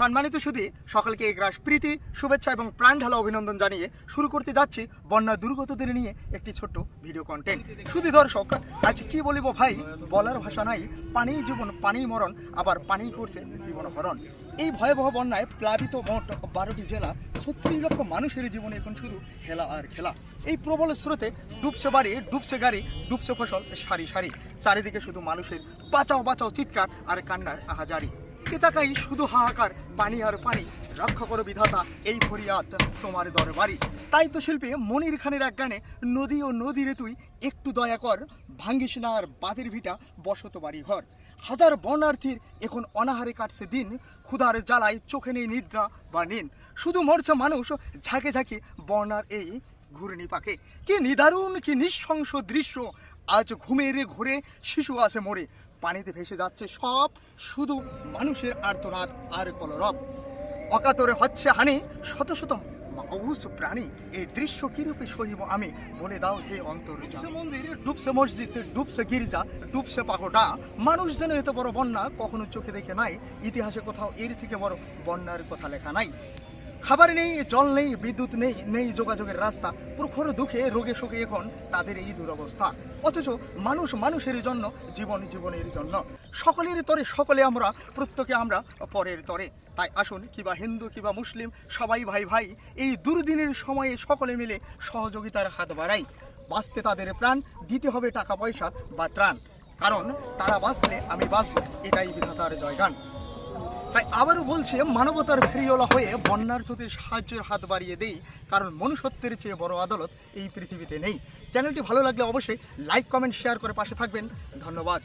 সম্মানিত সুদী সকলকে গ্রাস প্রীতি, শুভেচ্ছা এবং প্রাণ ঢালা অভিনন্দন জানিয়ে শুরু করতে যাচ্ছি বন্যা দুর্গতদের নিয়ে একটি ছোট্ট ভিডিও কন্টেন্ট শুধু দর্শক, আজ কি বলিব ভাই? বলার ভাষা নাই, পানি জীবন, পানি মরণ, আবার পানি করছে জীবন হরণ। এই ভয়াবহ বন্যায় প্লাবিত মোট বারোটি জেলা ছত্রিশ লক্ষ মানুষের জীবনে এখন শুধু হেলা আর খেলা। এই প্রবল স্রোতে ডুবছে বাড়ি, ডুবছে গাড়ি, ডুবছে ফসল, সারি সারি। চারিদিকে শুধু মানুষের বাঁচাও বাঁচাও চিৎকার আর কান্নার আহাজারি পিতাকাই শুধু হাহাকার পানি আর পানি রক্ষা করো বিধাতা, এই ফরিয়াদ তোমার দরবারি। তাই তো শিল্পী মনির খানের এক গানে, নদী ও নদীরে তুই একটু দয়া কর, ভাঙ্গিস না আর বাদের ভিটা বসত বাড়ি ঘর। হাজার বর্ণার্থীর এখন অনাহারে কাটছে দিন, ক্ষুধার জ্বালায় চোখে নেই নিদ্রা বা নিন। শুধু মরছে মানুষ, ঝাঁকে ঝাঁকে বর্ণার এই ঘূর্ণি পাকে কি নিদারুণ কি নিঃশংস দৃশ্য। আজ ঘুমের ঘুরে শিশু আছে মরে। পানিতে ভেসে যাচ্ছে সব শুধু মানুষের আর্তনাদ আর কলরব। অকাতরে হচ্ছে হানি শত শত অবুজ প্রাণী। এই দৃশ্য কিরূপে সহিব আমি? বলে দাও হে অন্তর মন্দির। ডুবছে মসজিদ ডুবছে গির্জা ডুবছে পাকোটা। মানুষ যেন এত বড় বন্যা কখনো চোখে দেখে নাই। ইতিহাসে কোথাও এর থেকে বড় বন্যার কথা লেখা নাই। খাবার নেই, জল নেই, বিদ্যুৎ নেই নেই যোগাযোগের রাস্তা। প্রখর দুঃখে, রোগে শোকে এখন তাদের এই দুরবস্থা। অথচ মানুষ মানুষের জন্য, জীবন জীবনের জন্য। সকলের তরে সকলে আমরা, প্রত্যেকে আমরা পরের তরে। তাই আসুন, কিবা হিন্দু, কিবা মুসলিম, সবাই ভাই ভাই, এই দুর্দিনের সময়ে সকলে মিলে সহযোগিতার হাত বাড়াই। বাঁচতে তাদের প্রাণ, দিতে হবে টাকা পয়সা বা ত্রাণ। কারণ তারা বাঁচলে আমি বাঁচব, এটাই বিধাতার জয়গান। তাই আবারও বলছে, মানবতার ফেরিওলা হয়ে বন্যার্থদের সাহায্যের হাত বাড়িয়ে দেই, কারণ মনুষ্যত্বের চেয়ে বড় আদালত এই পৃথিবীতে নেই। চ্যানেলটি ভালো লাগলে অবশ্যই লাইক কমেন্ট শেয়ার করে পাশে থাকবেন। ধন্যবাদ।